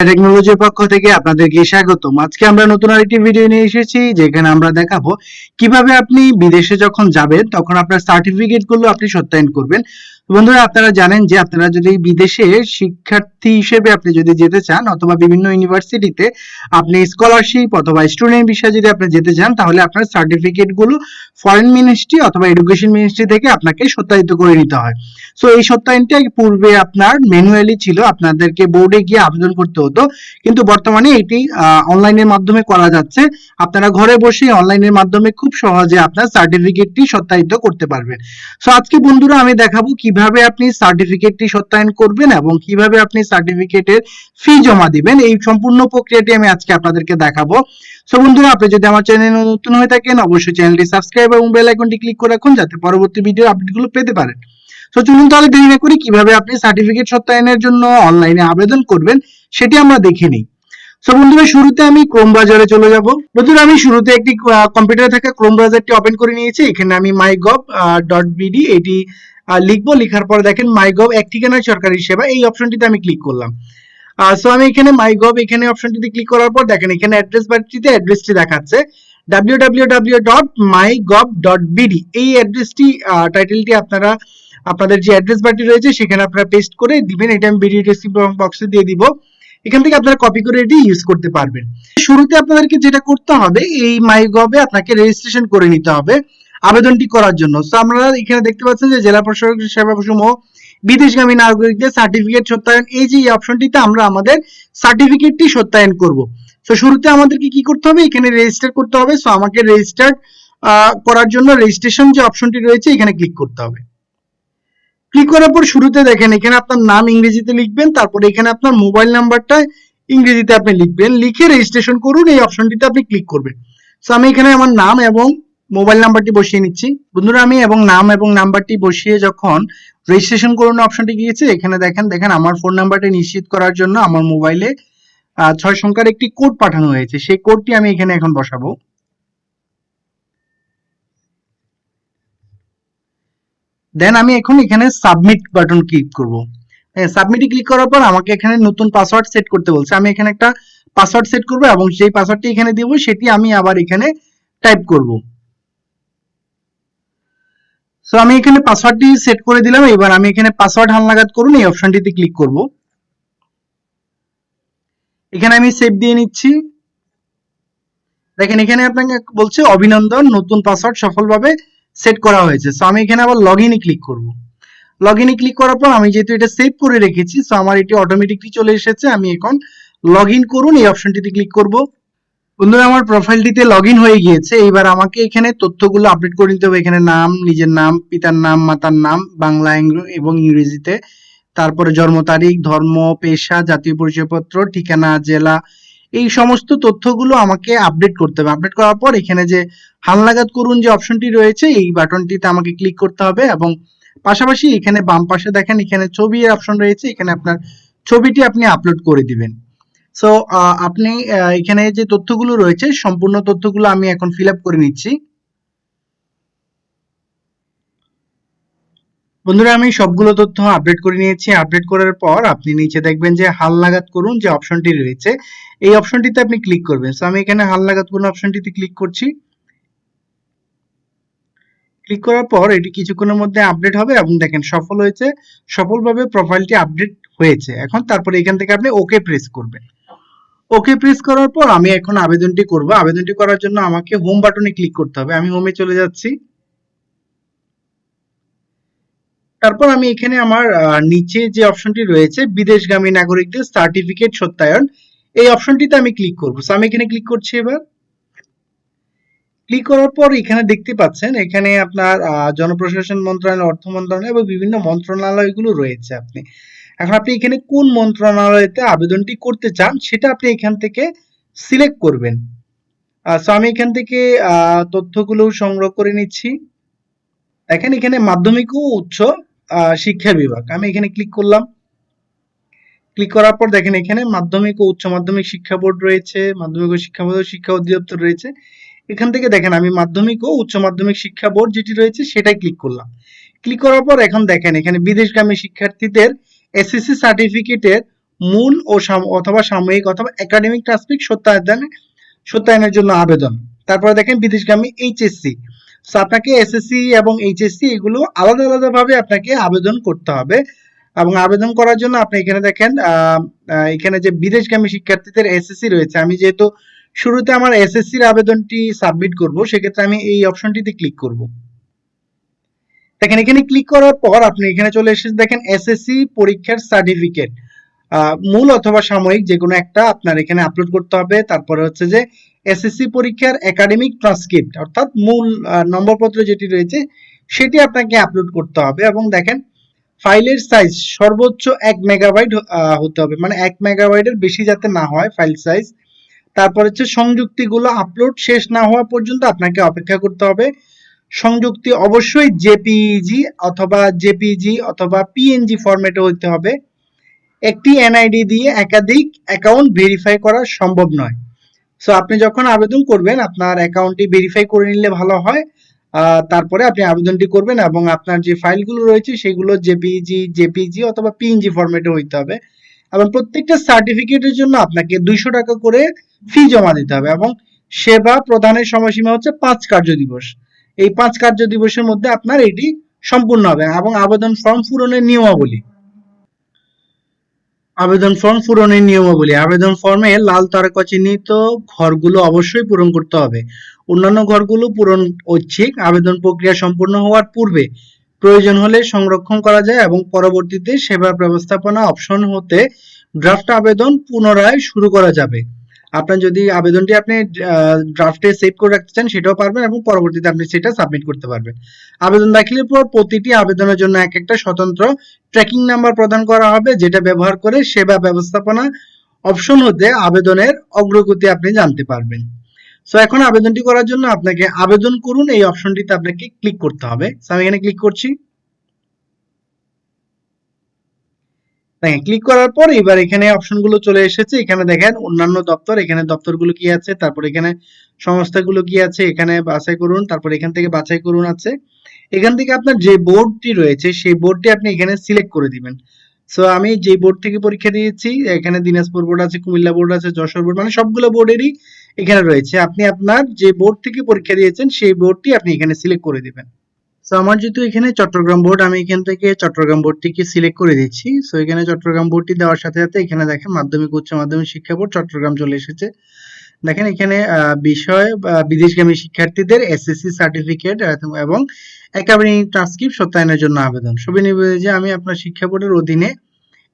টেকনোলজির পক্ষ থেকে আপনাদেরকে স্বাগতম। আজকে আমরা নতুন আরেকটি ভিডিও নিয়ে এসেছি, যেখানে আমরা দেখাবো কীভাবে আপনি বিদেশে যখন যাবেন, তখন আপনার সার্টিফিকেটগুলো আপনি সত্যায়ন করবেন। বন্ধুরা, আপনারা জানেন যে আপনারা যদি বিদেশে শিক্ষার্থী হিসেবে আপনি যদি যেতে চান অথবা বিভিন্ন ইউনিভার্সিটিতে আপনি স্কলারশিপ অথবা স্টুডেন্ট বিষয়ে যদি আপনি যেতে চান, তাহলে আপনার সার্টিফিকেটগুলো ফরেন মিনিস্ট্রি অথবা এডুকেশন মিনিস্ট্রি থেকে আপনাকে সত্যায়িত করে নিতে হয়। সো এই সত্যায়নটা পূর্বে আপনার ম্যানুয়ালি ছিল, আপনাদেরকে বোর্ডে গিয়ে আবেদন করতে হতো। কিন্তু বর্তমানে এটি অনলাইনের মাধ্যমে করা যাচ্ছে। আপনারা ঘরে বসে অনলাইনের মাধ্যমে খুব সহজে আপনার সার্টিফিকেটটি সত্যায়িত করতে পারবেন। সো আজকে বন্ধুরা আমি দেখাবো কীভাবে আপনি সার্টিফিকেটটি সত্যায়ন করবেন এবং কীভাবে আপনি সার্টিফিকেটের ফি জমা দিবেন, এই সম্পূর্ণ প্রক্রিয়াটি আমি আজকে আপনাদেরকে দেখাবো। সো বন্ধুরা, আপনি যদি আমার চ্যানেলে নতুন হয়ে থাকেন, অবশ্যই চ্যানেলটি সাবস্ক্রাইব এবং বেল আইকনটি ক্লিক করে রাখুন, যাতে পরবর্তী ভিডিও আপডেটগুলো পেতে পারেন। তো চলুন তাহলে দেরি না করি কীভাবে আপনি সার্টিফিকেট সত্যায়নের জন্য অনলাইনে আবেদন করবেন, সেটি আমরা দেখে নিই। সো বন্ধুরা, শুরুতে আমি ক্রোম ব্রাউজারে চলে যাব। বন্ধুরা, আমি শুরুতে একটি কম্পিউটারে থাকা ক্রোম ব্রাউজারটি ওপেন করে নিয়েছি। এখানে আমি মাইগভ ডট বিডি এটি লিখব, লেখার পরে দেখেন মাইগভ এক ঠিকানায় সরকারি সেবা, এই অপশনটিতে আমি ক্লিক করলাম। সো আমি এখানে মাইগভ এখানে অপশনটিতে ক্লিক করার পর দেখেন এখানে অ্যাড্রেস বারটিতে অ্যাড্রেসটি দেখাচ্ছে। www.mygov.bd এই অ্যাড্রেসটি টাইটেলটি আপনারা, আপনাদের যে অ্যাড্রেস বারটি রয়েছে সেখানে আপনারা পেস্ট করে দিবেন, এটা আমি ভিডিও ডেসক্রিপশন বক্সে দিয়ে দিব। এখান থেকে আপনারা কপি করে এটি ইউজ করতে পারবেন। শুরুতে আপনাদেরকে যেটা করতে হবে, এই মাইগভে আপনাকে রেজিস্ট্রেশন করে নিতে হবে। আবেদনটি করার জন্য। তো আমরা এখানে দেখতে পাচ্ছেন যে জেলা প্রশাসক সেবা সমূহ বিদেশগামী নাগরিকদের সার্টিফিকেট সত্যায়ন, এই যে অপশনটিতে আমরা আমাদের সার্টিফিকেটটি সত্যায়ন করব। তো শুরুতে আমাদেরকে কি করতে হবে? এখানে রেজিস্টার করতে হবে। সো আমাকে রেজিস্টার করার জন্য রেজিস্ট্রেশন যে অপশনটি রয়েছে, এখানে ক্লিক করতে হবে। ক্লিক করার পর শুরুতে দেখেন, এখানে আপনার নাম ইংরেজিতে লিখবেন, তারপরে এখানে আপনার মোবাইল নাম্বারটা ইংরেজিতে আপনি লিখবেন। লিখে রেজিস্ট্রেশন করুন, এই অপশনটিতে আপনি ক্লিক করবেন। সো আমি এখানে আমার নাম এবং মোবাইল নাম্বারটি বসিয়ে নিচ্ছি। বন্ধুরা, আমি এবং নাম এবং নাম্বারটি বসিয়ে যখন রেজিস্ট্রেশন করুন অপশনটি গিয়েছে, এখানে দেখেন দেখেন আমার ফোন নাম্বারটি নিশ্চিত করার জন্য আমার মোবাইলে ছয় সংখ্যার একটি কোড পাঠানো হয়েছে। সেই কোডটি আমি এখানে এখন বসাবো। দেন আমি এখন এখানে সাবমিট বাটন ক্লিক করব। সাবমিটে ক্লিক করার পর আমাকে এখানে নতুন পাসওয়ার্ড সেট করতে বলছে। আমি এখানে একটা পাসওয়ার্ড সেট করব এবং সেই পাসওয়ার্ডটি এখানে দিব, সেটি আমি আবার এখানে টাইপ করব। সো আমি এখানে পাসওয়ার্ডটি সেট করে দিলাম। এবার আমি এখানে পাসওয়ার্ড হালনাগাদ করুন, এই অপশনটিতে ক্লিক করব। এখানে আমি সেভ দিয়ে নিচ্ছি। দেখেন, এখানে আপনাকে বলছে অভিনন্দন, নতুন পাসওয়ার্ড সফলভাবে সেট করা হয়েছে। সো আমি এখানে আবার লগ ইনে ক্লিক করব। লগ ইনে ক্লিক করার পর আমি যেহেতু এটা সেভ করে রেখেছি সো আমার এটি অটোমেটিকলি চলে এসেছে। আমি এখন লগ ইন করুন, এই অপশনটিতে ক্লিক করব। বন্ধুরা, আমার প্রোফাইলটিতে লগ ইন হয়ে গিয়েছে। এইবার আমাকে এখানে তথ্যগুলো আপডেট করে নিতে হবে। এখানে নাম, নিজের নাম, পিতার নাম, মাতার নাম, বাংলা এবং ইংরেজিতে। তারপরে জন্ম তারিখ, ধর্ম, পেশা, জাতীয় পরিচয়পত্র, ঠিকানা, জেলা, এই সমস্ত তথ্যগুলো আমাকে আপডেট করতে হবে। আপডেট করার পর এখানে যে হালনাগাদ করুন যে অপশনটি রয়েছে, এই বাটনটিতে আমাকে ক্লিক করতে হবে এবং পাশাপাশি এখানে বাম পাশে দেখেন, এখানে ছবি অপশন রয়েছে। এখানে আপনার ছবিটি আপনি আপলোড করে দিবেন। সো আপনি এখানে যে তথ্যগুলো রয়েছে, সম্পূর্ণ তথ্যগুলো আমি এখন ফিল করে নিচ্ছি। বন্ধুরা, আমি সবগুলো তথ্য আপডেট করে নিয়েছি। আপডেট করার পর আপনি নিচে দেখবেন যে হালনাগাদ করুন যে অপশনটি রয়েছে। এই অপশনটিতে আপনি ক্লিক করবেন। সো আমি এখানে হালনাগাদ করুন অপশনটিতে ক্লিক করছি। ক্লিক করার পর এটি কিছুক্ষণের মধ্যে আপডেট হবে এবং দেখেন সফল হয়েছে। সফলভাবে প্রোফাইলটি আপডেট হয়েছে। এখন তারপরে এখান থেকে আপনি ওকে প্রেস করবেন। ওকে প্রেস করার পর আমি এখন আবেদনটি করব। আবেদনটি করার জন্য আমাকে হোম বাটনে ক্লিক করতে হবে। আমি হোমে চলে যাচ্ছি। তারপর আমি এখানে আমার নিচে যে অপশনটি রয়েছে, বিদেশগামী নাগরিকদের সার্টিফিকেট সত্যায়ন, এই অপশনটিতে আমি ক্লিক করব। আমি এখানে ক্লিক করছি এবার। ক্লিক করার পর এখানে দেখতে পাচ্ছেন, এখানে আপনার জনপ্রশাসন মন্ত্রণালয়, অর্থ মন্ত্রণালয় এবং বিভিন্ন মন্ত্রণালয়গুলো রয়েছে আপনি। এখন আপনি এখানে কোন মন্ত্রণালয়তে আবেদনটি করতে চান, সেটা আপনি এখান থেকে সিলেক্ট করবেন। সো আমি এখান থেকে তথ্যগুলো সংগ্রহ করে নিচ্ছি। দেখেন এখানে মাধ্যমিক ও উচ্চ শিক্ষা বিভাগ। আমি এখানে ক্লিক করলাম। ক্লিক করার পর দেখেন এখানে মাধ্যমিক ও উচ্চ মাধ্যমিক শিক্ষা বোর্ড রয়েছে, মাধ্যমিক ও শিক্ষা বোর্ড শিক্ষা অধিদপ্তর রয়েছে। এখান থেকে দেখেন আমি মাধ্যমিক ও উচ্চ মাধ্যমিক শিক্ষা বোর্ড যেটি রয়েছে সেটাই ক্লিক করলাম। ক্লিক করার পর এখন দেখেন এখানে বিদেশগামী শিক্ষার্থীদের এসএসসি সার্টিফিকেটের মূল ও অথবা সাময়িক অথবা একাডেমিক ট্রান্সক্রিপ্ট সত্যায়ন, সত্যায়নের জন্য আবেদন। তারপরে দেখেন বিদেশগামী এইচএসসি সো আপনাকে এসএসসি এবং এইচএসসি এগুলো আলাদা আলাদা ভাবে আপনাকে আবেদন করতে হবে এবং আবেদন করার জন্য আপনি এখানে দেখেন এখানে যে বিদেশগামী শিক্ষার্থীদের এসএসসি রয়েছে, আমি যেহেতু শুরুতে আমার এসএসসির আবেদনটি সাবমিট করব, সেক্ষেত্রে আমি এই অপশনটিতে ক্লিক করব। দেখেন, এখানে ক্লিক করার পর আপনি এখানে চলে এসেছে দেখেন এসএসসি পরীক্ষার সার্টিফিকেট মূল অথবা সাময়িক যে কোনো একটা আপনার এখানে আপলোড করতে হবে। তারপরে হচ্ছে যে এসএসসি পরীক্ষার একাডেমিক ট্রান্সক্রিপ্ট অর্থাৎ মূল নম্বরপত্র যেটি রয়েছে, সেটি আপনাকে আপলোড করতে হবে এবং দেখেন ফাইলের সাইজ সর্বোচ্চ এক মেগাবাইট হতে হবে। মানে এক মেগাবাইটের বেশি যাতে না হয় ফাইল সাইজ তারপর হচ্ছে সংযুক্তিগুলো আপলোড শেষ না হওয়া পর্যন্ত আপনাকে অপেক্ষা করতে হবে। সংযুক্তি অবশ্যই জেপিইজি অথবা জেপিজি অথবা পিএনজি ফরম্যাটে হতে হবে। একটি এনআইডি দিয়ে একাধিক অ্যাকাউন্ট ভেরিফাই করা সম্ভব নয়। সো আপনি যখন আবেদন করবেন, আপনার অ্যাকাউন্টটি ভেরিফাই করে নিলে ভালো হয়। তারপরে আপনি আবেদনটি করবেন এবং আপনার যে ফাইলগুলো রয়েছে, সেগুলো জেপিজি জেপিজি অথবা পিএনজি ফরম্যাটে হইতে হবে। এবং প্রত্যেকটা সার্টিফিকেটের জন্য আপনাকে দুইশো টাকা করে ফি জমা দিতে হবে এবং সেবা প্রদানের সময়সীমা হচ্ছে পাঁচ কার্য দিবস এই পাঁচ কার্য দিবসের মধ্যে আপনার এটি সম্পূর্ণ হবে এবং আবেদন ফর্ম পূরণের নিয়মাবলী। আবেদন ফর্ম পূরণের নিয়মাবলী। আবেদন ফর্মে লাল তারকা চিহ্নিত ঘরগুলো অবশ্যই পূরণ করতে হবে। অন্যান্য ঘরগুলো পূরণ ঐচ্ছিক। আবেদন প্রক্রিয়া সম্পূর্ণ হওয়ার পূর্বে প্রয়োজন হলে সংরক্ষণ করা যায় এবং পরবর্তীতে সেবা ব্যবস্থাপনা অপশন হতে ড্রাফট আবেদন পুনরায় শুরু করা যাবে। আপনার যদি আবেদনটি আপনি ড্রাফটে সেভ করে রাখতে চান, সেটাও পারবেন এবং পরবর্তীতে আপনি সেটা সাবমিট করতে পারবেন। আবেদন দাখিলের পর প্রতিটি আবেদনের জন্য এক একটা স্বতন্ত্র ট্র্যাকিং নাম্বার প্রদান করা হবে, যেটা ব্যবহার করে সেবা ব্যবস্থাপনা অপশন হতে আবেদনের অগ্রগতি আপনি জানতে পারবেন। সো এখন আবেদনটি করার জন্য আপনাকে আবেদন করুন, এই অপশনটিতে আপনাকে ক্লিক করতে হবে। আমি এখানে ক্লিক করছি। দেখেন ক্লিক করার পর এবার এখানে অপশনগুলো চলে এসেছে। এখানে দেখেন অন্যান্য দপ্তর, এখানে দপ্তরগুলো কি আছে? তারপর এখানে সংস্থাগুলো কি আছে? এখানে বাছাই করুন, তারপর এখান থেকে বাছাই করুন আছে। এখান থেকে আপনার যে বোর্ডটি রয়েছে, সেই বোর্ডটি আপনি এখানে সিলেক্ট করে দিবেন। সো আমি যে বোর্ড থেকে পরীক্ষা দিয়েছি, এখানে দিনাজপুর বোর্ড আছে, কুমিল্লা বোর্ড আছে, যশোর বোর্ড মানে সবগুলো বোর্ডেরই এখানে রয়েছে। আপনি আপনার যে বোর্ড থেকে পরীক্ষা দিয়েছেন, সেই বোর্ডটি আপনি এখানে সিলেক্ট করে দিবেন। সো আমার যেহেতু এখানে চট্টগ্রাম বোর্ড আমি এখান থেকে চট্টগ্রাম বোর্ডটিকে সিলেক্ট করে দিচ্ছি। সো এখানে চট্টগ্রাম বোর্ডটি দেওয়ার সাথে সাথে এখানে দেখেন মাধ্যমিক, উচ্চ মাধ্যমিক শিক্ষা বোর্ড চট্টগ্রাম চলে এসেছে। দেখেন এখানে বিষয় বিদেশগামী শিক্ষার্থীদের এসএসসি সার্টিফিকেট এবং একাডেমিক ট্রান্সক্রিপ্ট সত্যায়নের জন্য আবেদন। সবই নিবে যে আমি আপনার শিক্ষা বোর্ডের অধীনে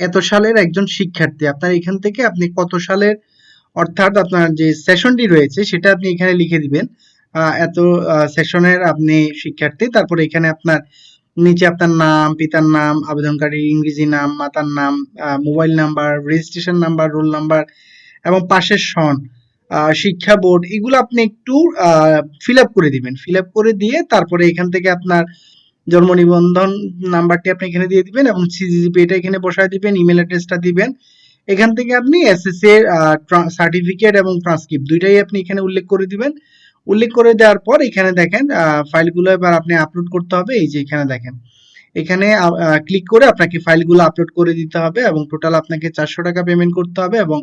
এত সালের একজন শিক্ষার্থী। আপনার এখান থেকে আপনি কত সালের, অর্থাৎ আপনার যে সেশনটি রয়েছে, সেটা আপনি এখানে লিখে দিবেন। এত সেশনের আপনি শিক্ষার্থী। তারপরে এখানে আপনার নিচে আপনার নাম, পিতার নাম আবেদনকারীর ইংরেজি নাম, মাতার নাম mobile number registration number roll number এবং পাশের সন শিক্ষা বোর্ড এগুলো আপনি একটু ফিল আপ করে দিবেন। ফিল আপ করে দিয়ে তারপরে এখান থেকে আপনার জন্ম নিবন্ধন নাম্বারটি আপনি এখানে দিয়ে দিবেন এবং সিজিপি এটা এখানে বসায় দিবেন ইমেল অ্যাড্রেসটা দিবেন। এখান থেকে আপনি এসএসসি এর সার্টিফিকেট এবং ট্রান্সক্রিপ্ট দুইটাই আপনি এখানে উল্লেখ করে দিবেন। উল্লেখ করে দেওয়ার পর এখানে দেখেন ফাইলগুলো এবার আপনি আপলোড করতে হবে। এই যে এখানে দেখেন, এখানে ক্লিক করে আপনাকে ফাইলগুলো আপলোড করে দিতে হবে এবং টোটাল আপনাকে চারশো টাকা পেমেন্ট করতে হবে এবং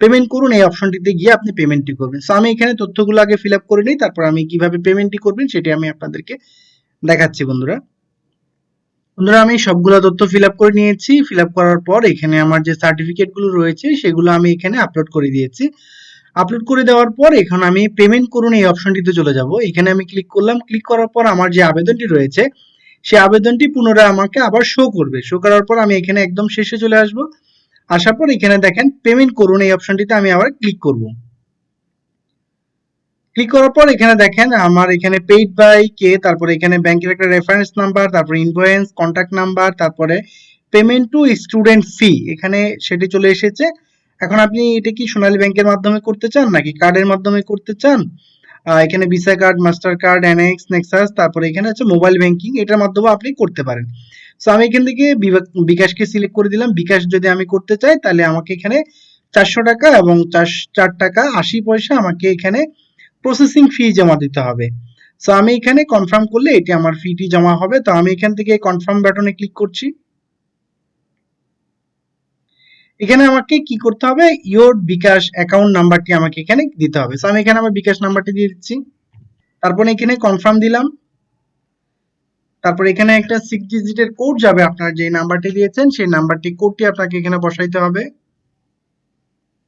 পেমেন্ট করুন। এই অপশনটিতে গিয়ে আপনি পেমেন্টটি করবেন। সো আমি এখানে তথ্যগুলো আগে ফিল আপ করে নিই, তারপর আমি কীভাবে পেমেন্টটি করবেন সেটি আমি আপনাদেরকে দেখাচ্ছি বন্ধুরা। বন্ধুরা, আমি সবগুলো তথ্য ফিল আপ করে নিয়েছি। ফিল আপ করার পর এখানে আমার যে সার্টিফিকেটগুলো রয়েছে, সেগুলো আমি এখানে আপলোড করে দিয়েছি। আপলোড করে দেওয়ার পর এখানে আমি পেমেন্ট করুন এই অপশনটিতে চলে যাব। এখানে আমি ক্লিক করলাম। ক্লিক করার পর আমার যে আবেদনটি রয়েছে, সেই আবেদনটি পুনরায় আমাকে আবার শো করবে। শো করার পর আমি এখানে একদম শেষে চলে আসব। আসার পর এখানে দেখেন পেমেন্ট করুন এই অপশনটিতে আমি আবার ক্লিক করব। ক্লিক করার পর এখানে দেখেন আমার এখানে পেইড বাই কে তারপরে এখানে ব্যাংকের একটা রেফারেন্স নাম্বার তারপরে ইনভয়েস কন্ট্যাক্ট নাম্বার তারপরে পেমেন্ট টু স্টুডেন্ট ফি এখানে সেটি চলে এসেছে। এখন আপনি এটা কি সোনালী ব্যাংকের মাধ্যমে করতে চান, নাকি কার্ডের মাধ্যমে করতে চান? এখানে visa card master card NX nexus তারপরে এখানে হচ্ছে মোবাইল ব্যাংকিং এটার মাধ্যমে আপনি করতে পারেন। সো আমি এখান থেকে বিকাশকে সিলেক্ট করে দিলাম। বিকাশ যদি আমি করতে চাই, তাহলে আমাকে এখানে চারশো টাকা এবং চার টাকা আশি পয়সা আমাকে এখানে প্রসেসিং ফি জমা দিতে হবে। সো আমি এখানে কনফার্ম করলে এটি আমার ফিটি জমা হবে। তো আমি এখান থেকে কনফার্ম বাটনে ক্লিক করছি। এখানে আমাকে কি করতে হবে? ইওর বিকাশ অ্যাকাউন্ট নাম্বারটি আমাকে এখানে দিতে হবে। সো আমি এখানে আমার বিকাশ নাম্বারটি দিয়ে দিচ্ছি। তারপরে এখানে কনফার্ম দিলাম। তারপর এখানে একটা সিক্স ডিজিটের কোড যাবে আপনার যে নাম্বারটি দিয়েছেন সেই নাম্বারটি কোডটি আপনাকে এখানে বসাইতে হবে।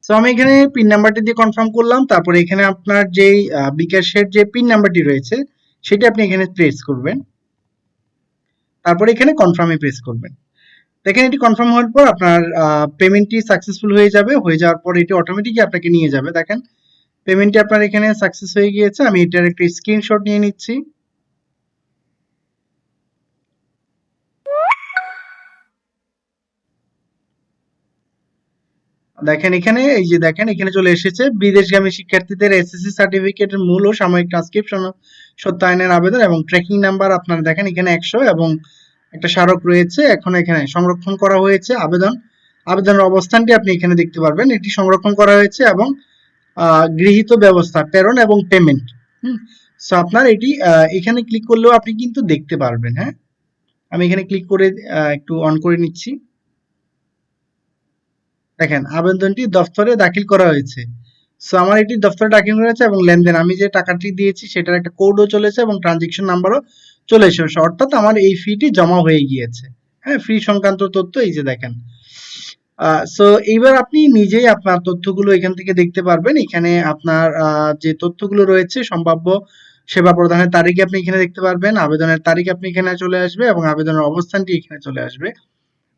তো আমি এখানে পিন নাম্বারটি দিয়ে কনফার্ম করলাম। তারপরে এখানে আপনার আহ, বিকাশের যে পিন নাম্বারটি রয়েছে সেটা আপনি এখানে প্রেস করবেন। তারপরে এখানে কনফার্মে প্রেস করবেন। দেখেন, এটি কনফার্ম হওয়ার পর আপনার পেমেন্টটি সাকসেসফুল হয়ে যাবে। হয়ে যাওয়ার পর এটি অটোমেটিকই আপনাকে নিয়ে যাবে। দেখেন পেমেন্টটি আপনার এখানে সাকসেস হয়ে গিয়েছে। আমি এটার একটা স্ক্রিনশট নিয়ে নিচ্ছি। দেখেন, এখানে, এই যে দেখেন, এখানে চলে এসেছে। বিদেশগামী শিক্ষার্থীদের এসএসসি সার্টিফিকেটের মূল ও সাময়িক ট্রান্সক্রিপশন সত্যায়নের আবেদন এবং ট্র্যাকিং নাম্বার আপনারা, দেখেন, এখানে একশো এবং একটা স্মারক রয়েছে, এখন এখানে সংরক্ষণ করা হয়েছে, আবেদন। আবেদনের অবস্থানটি আপনি এখানে দেখতে পারবেন। এটি সংরক্ষণ করা হয়েছে এবং গৃহীত ব্যবস্থা, প্রেরণ এবং পেমেন্ট হুম? সো আপনার এটি এখানে ক্লিক করলেও আপনি কিন্তু দেখতে পারবেন হ্যাঁ? আমি এখানে ক্লিক করে একটু অন করে নিচ্ছি। দেখেন, আবেদনটি দফতরে দাখিল করা হয়েছে। সো আমার এটি দফতরে দাখিল করা হয়েছে এবং লেনদেন। আমি যে টাকাটি দিয়েছি, সেটার একটা কোডও চলেছে এবং ট্রানজেকশন নাম্বারও চলে এসেছে অর্থাৎ আমার এই ফিটি জমা হয়ে গিয়েছে। হ্যাঁ ফি সংক্রান্ত তথ্য এই যে দেখেন। সো এইবার আপনি নিজেই আপনার তথ্যগুলো এখান থেকে দেখতে পারবেন। এখানে আপনার যে তথ্যগুলো রয়েছে, সম্ভাব্য সেবা প্রদানের তারিখ আপনি এখানে দেখতে পারবেন, আবেদনের তারিখ আপনি এখানে চলে আসবে এবং আবেদনের অবস্থানটি এখানে চলে আসবে।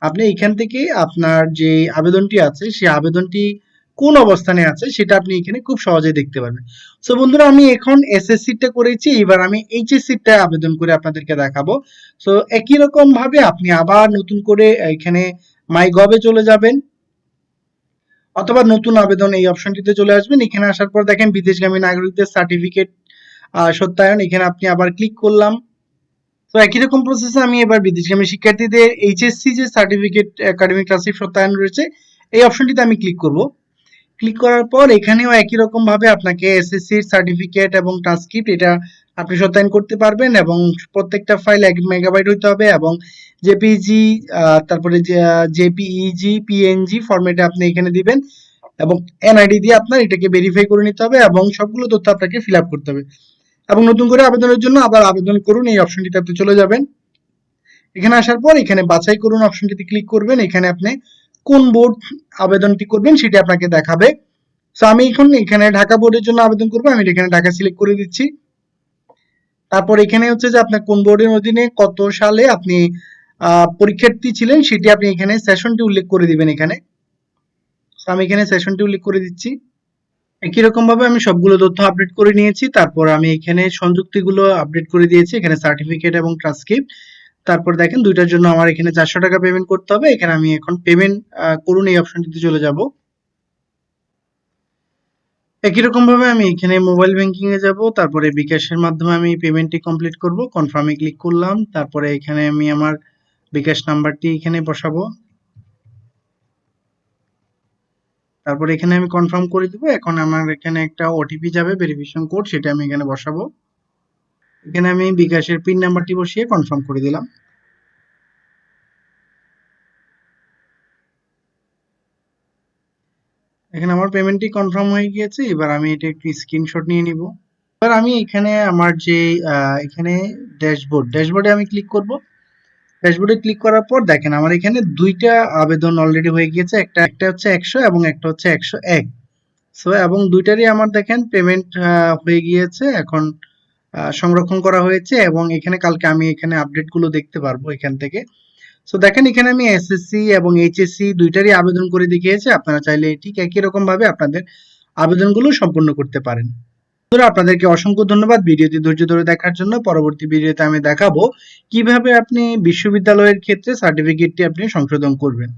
আপনি এখান থেকে আপনার যে আবেদনটি আছে, সেই আবেদনটি কোন অবস্থানে আছে সেটা আপনি এখানে খুব সহজেই দেখতে পারবেন। সো বন্ধুরা, আমি এখন এসএসসিটা করেছি, এবার আমি এইচএসসিটা আবেদন করে আপনাদেরকে দেখাবো। সো একই রকম ভাবে আপনি আবার নতুন করে এখানে মাই গভে চলে যাবেন, অথবা নতুন আবেদন এই অপশনটিতে চলে আসবেন। এখানে আসার পর দেখেন বিদেশগামী নাগরিকদের সার্টিফিকেট সত্যায়ন, এখানে আপনি আবার ক্লিক করলাম। তো একই রকম প্রসেসে আমি এবার বিদেশগামী শিক্ষার্থীদের এইচএসসি যে সার্টিফিকেট একাডেমিক ক্লাসিক সত্যায়ন রয়েছে, এই অপশনটিতে আমি ক্লিক করব। ক্লিক করার পর এখানেও একই রকম ভাবে আপনাকে এসএসসি সার্টিফিকেট এবং ট্রান্সক্রিপ্ট এটা আপনি সত্যায়ন করতে পারবেন এবং প্রত্যেকটা ফাইল এক মেগাবাইট হতে হবে এবং জেপিজি তারপরে জেপিইজি পিএনজি ফরম্যাটে আপনি এখানে দিবেন এবং এনআইডি দিয়ে আপনার এটাকে ভেরিফাই করে নিতে হবে এবং সবগুলো তথ্য আপনাকে ফিল আপ করতে হবে। এবং নতুন করে আবেদনের জন্য আবার আবেদন করুন, এই অপশনটিতে আপনি চলে যাবেন। এখানে আসার পর এখানে বাছাই করুন অপশনটিতে ক্লিক করবেন। এখানে আপনি কোন বোর্ড আবেদনটি করবেন সেটি আপনাকে দেখাবে। সো আমি এখন এখানে ঢাকা বোর্ডের জন্য আবেদন করব, আমি এখানে ঢাকা সিলেক্ট করে দিচ্ছি। তারপর এখানে হচ্ছে যে আপনার কোন বোর্ডের অধীনে কত সালে আপনি পরীক্ষার্থী ছিলেন সেটি আপনি এখানে সেশনটি উল্লেখ করে দিবেন এখানে। আমি এখানে সেশনটি উল্লেখ করে দিচ্ছি। একই রকম ভাবে আমি সবগুলো তথ্য আপডেট করে নিয়েছি, তারপর আমি এখানে সংযুক্তিগুলো আপডেট করে দিয়েছি, এখানে সার্টিফিকেট এবং ট্রান্সক্রিপ্ট তারপর দেখেন দুইটার জন্য আমার এখানে চারশো টাকা পেমেন্ট করতে হবে। এখানে আমি এখন পেমেন্ট করুন এই অপশনটিতে চলে যাব। একই রকম ভাবে আমি এখানে মোবাইল ব্যাংকিং এ যাব। তারপরে বিকাশের মাধ্যমে আমি পেমেন্টটি কমপ্লিট করব। কনফার্মে ক্লিক করলাম। তারপরে এখানে আমি আমার বিকাশ নাম্বারটি এখানে বসাবো। তারপরে এখানে আমি কনফার্ম করে দিব। এখন আমার এখানে একটা ওটিপি যাবে ভেরিফিকেশন কোড সেটা আমি এখানে বসাবো। এখানে আমি বিকাশের পিন নাম্বারটি বসিয়ে কনফার্ম করে দিলাম। এখানে আমার পেমেন্টটি কনফার্ম হয়ে গিয়েছে, এবার আমি এটা একটু স্ক্রিনশট নিয়ে নিব। এবার আমি এখানে আমার যে এখানে ড্যাশবোর্ড ড্যাশবোর্ডে আমি ক্লিক করব। ড্যাশবোর্ডে ক্লিক করার পর দেখেন আমার এখানে দুইটা আবেদন অলরেডি হয়ে গিয়েছে, একটা একটা হচ্ছে একশো এবং একটা হচ্ছে একশো এক। সো এবং দুইটারই আমার দেখেন পেমেন্ট হয়ে গিয়েছে। এখন সংরক্ষণ করা হয়েছে এবং এখানে কালকে আমি এখানে আপডেটগুলো দেখতে পারব এখান থেকে। সো দেখেন, এখানে আমি এসএসসি এবং এইচএসসি দুইটারই আবেদন করে দেখিয়েছি। আপনারা চাইলে ঠিক একই রকম ভাবে আপনাদের আবেদনগুলো সম্পূর্ণ করতে পারেন। আপনাদেরকে অসংখ্য ধন্যবাদ। ভিডিওটি ধৈর্য ধরে দেখার জন্য পরবর্তী ভিডিওতে আমি দেখাবো কীভাবে আপনি বিশ্ববিদ্যালয়ের ক্ষেত্রে সার্টিফিকেটটি আপনি সংশোধন করবেন।